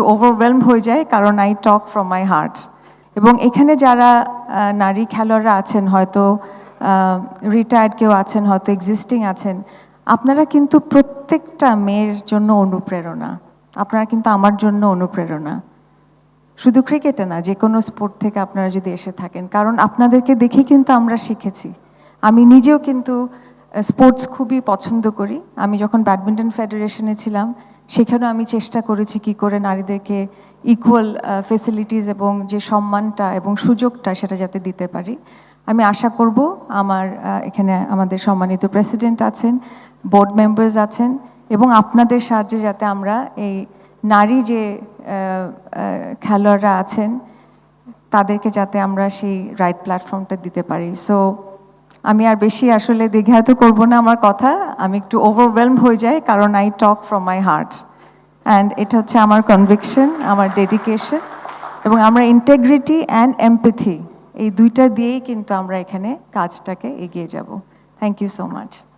একটু ওভারওয়েলম হয়ে যায়, কারণ I talk from my heart এবং এখানে যারা নারী খেলোয়াড়রা আছেন, হয়তো রিটায়ার্ড কেউ আছেন, হয়তো এক্সিস্টিং আছেন, আপনারা কিন্তু প্রত্যেকটা মেয়ের জন্য অনুপ্রেরণা। আপনারা কিন্তু আমার জন্য অনুপ্রেরণা। শুধু ক্রিকেটে না যে কোনো স্পোর্ট থেকে আপনারা যদি এসে থাকেন, কারণ আপনাদেরকে দেখে কিন্তু আমরা শিখেছি। আমি নিজেও কিন্তু স্পোর্টস খুবই পছন্দ করি। আমি যখন ব্যাডমিন্টন ফেডারেশনে ছিলাম সেখানেও আমি চেষ্টা করেছি কি করে নারীদেরকে ইকুয়াল ফেসিলিটিস এবং যে সম্মানটা এবং সুযোগটা সেটা যাতে দিতে পারি। আমি আশা করব আমার এখানে আমাদের সম্মানিত প্রেসিডেন্ট আছেন বোর্ড মেম্বার্স আছেন এবং আপনাদের সাহায্যে যাতে আমরা এই নারী যে খেলোয়াড়রা আছেন, তাদেরকে যাতে আমরা সেই রাইট প্ল্যাটফর্মটা দিতে পারি। সো আমি আর বেশি আসলে দীঘায়িত করব না আমার কথা, আমি একটু ওভারওয়েলম হয়ে যাই কারণ I talk from my heart and এটা হচ্ছে আমার কনভিকশন আমার ডেডিকেশন এবং আমরা ইন্টেগ্রিটি অ্যান্ড এমপ্যাথি এই দুইটা দিয়েই কিন্তু আমরা এখানে কাজটাকে এগিয়ে যাব। Thank you so much